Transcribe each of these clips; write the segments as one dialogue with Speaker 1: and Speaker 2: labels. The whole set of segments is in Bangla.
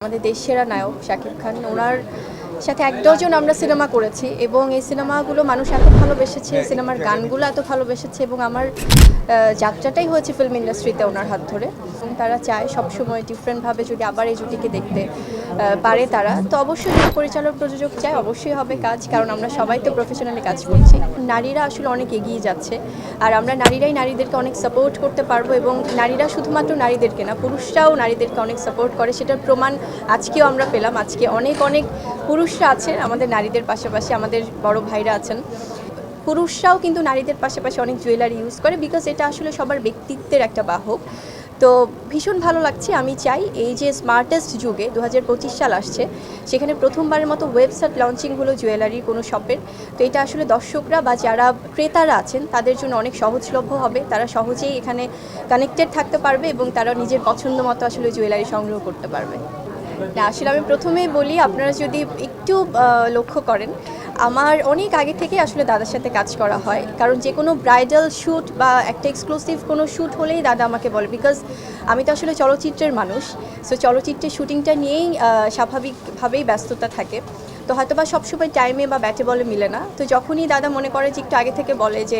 Speaker 1: আমাদের দেশ সেরা নায়ক শাকিব খান। ওনার সাথে এক ডজন আমরা সিনেমা করেছি এবং এই সিনেমাগুলো মানুষ এত ভালোবেসেছে, সিনেমার গানগুলো এত ভালোবেসেছে এবং আমার যাত্রাটাই হয়েছে ফিল্ম ইন্ডাস্ট্রিতে ওনার হাত ধরে। এবং তারা চায় সবসময় ডিফারেন্টভাবে যদি আবার এই জুটিকে দেখতে পারে তারা। তো অবশ্যই যদি পরিচালক প্রযোজক চায়, অবশ্যই হবে কাজ, কারণ আমরা সবাই তো প্রফেশনালি কাজ করছি। নারীরা আসলে অনেক এগিয়ে যাচ্ছে, আর আমরা নারীরাই নারীদেরকে অনেক সাপোর্ট করতে পারব এবং নারীরা শুধুমাত্র নারীদেরকে না, পুরুষরাও নারীদেরকে অনেক সাপোর্ট করে। সেটার প্রমাণ আজকেও আমরা পেলাম। আজকে অনেক অনেক পুরুষরা আছেন, আমাদের নারীদের পাশাপাশি আমাদের বড় ভাইরা আছেন। পুরুষরাও কিন্তু নারীদের পাশাপাশি অনেক জুয়েলারি ইউজ করে বিকজ এটা আসলে সবার ব্যক্তিত্বের একটা বাহক। তো ভীষণ ভালো লাগছে, আমি চাই এই যে স্মার্টেস্ট যুগে দু হাজার পঁচিশ সাল আসছে, সেখানে প্রথমবারের মতো ওয়েবসাইট লঞ্চিং হলো জুয়েলারির কোনো শপের তো এটা আসলে দর্শকরা বা যারা ক্রেতারা আছেন, তাদের জন্য অনেক সহজলভ্য হবে। তারা সহজেই এখানে কানেক্টেড থাকতে পারবে এবং তারা নিজের পছন্দ মতো আসলে জুয়েলারি সংগ্রহ করতে পারবে। না, আসলে আমি প্রথমেই বলি, আপনারা যদি একটু লক্ষ্য করেন, আমার অনেক আগে থেকে আসলে দাদার সাথে কাজ করা হয়। কারণ যে কোনো ব্রাইডাল শ্যুট বা একটা এক্সক্লুসিভ কোনো শ্যুট হলেই দাদা আমাকে বলে। বিকজ আমি তো আসলে চলচ্চিত্রের মানুষ সো চলচ্চিত্রের শ্যুটিংটা নিয়েই স্বাভাবিকভাবেই ব্যস্ততা থাকে। তো হয়তো বা সবসময় টাইমে বা ব্যাটে বলে মিলে না। তো যখনই দাদা মনে করে যে একটু আগে থেকে বলে যে,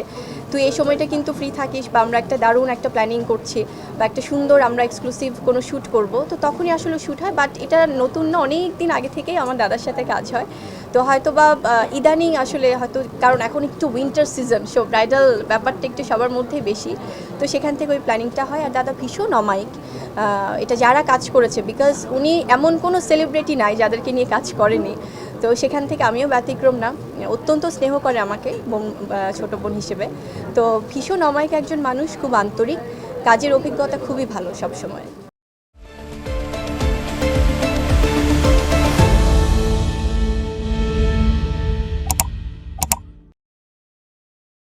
Speaker 1: তুই এই সময়টা কিন্তু ফ্রি থাকিস বা আমরা একটা দারুণ একটা প্ল্যানিং করছি বা একটা সুন্দর আমরা এক্সক্লুসিভ কোনো শ্যুট করব। তো তখনই আসলে শ্যুট হয় বাট এটা নতুন না, অনেক দিন আগে থেকেই আমার দাদার সাথে কাজ হয়। তো হয়তো বা ইদানিং আসলে হয়তো, কারণ এখন একটু উইন্টার সিজন সো ব্রাইডাল ব্যাপারটা একটু সবার মধ্যেই বেশি। তো সেখান থেকে ওই প্ল্যানিংটা হয় আর দাদা ভীষণ অমায়িক। এটা যারা কাজ করেছে বিকজ উনি এমন কোনো সেলিব্রিটি নাই যাদেরকে নিয়ে কাজ করেনি। তো সেখান থেকে আমিও ব্যতিক্রম না। অত্যন্ত স্নেহ করে আমাকে বোন ছোট বোন হিসেবে। তো ভীষণ অমায়িক একজন মানুষ, খুব আন্তরিক। কাজের অভিজ্ঞতা খুবই ভালো সবসময়।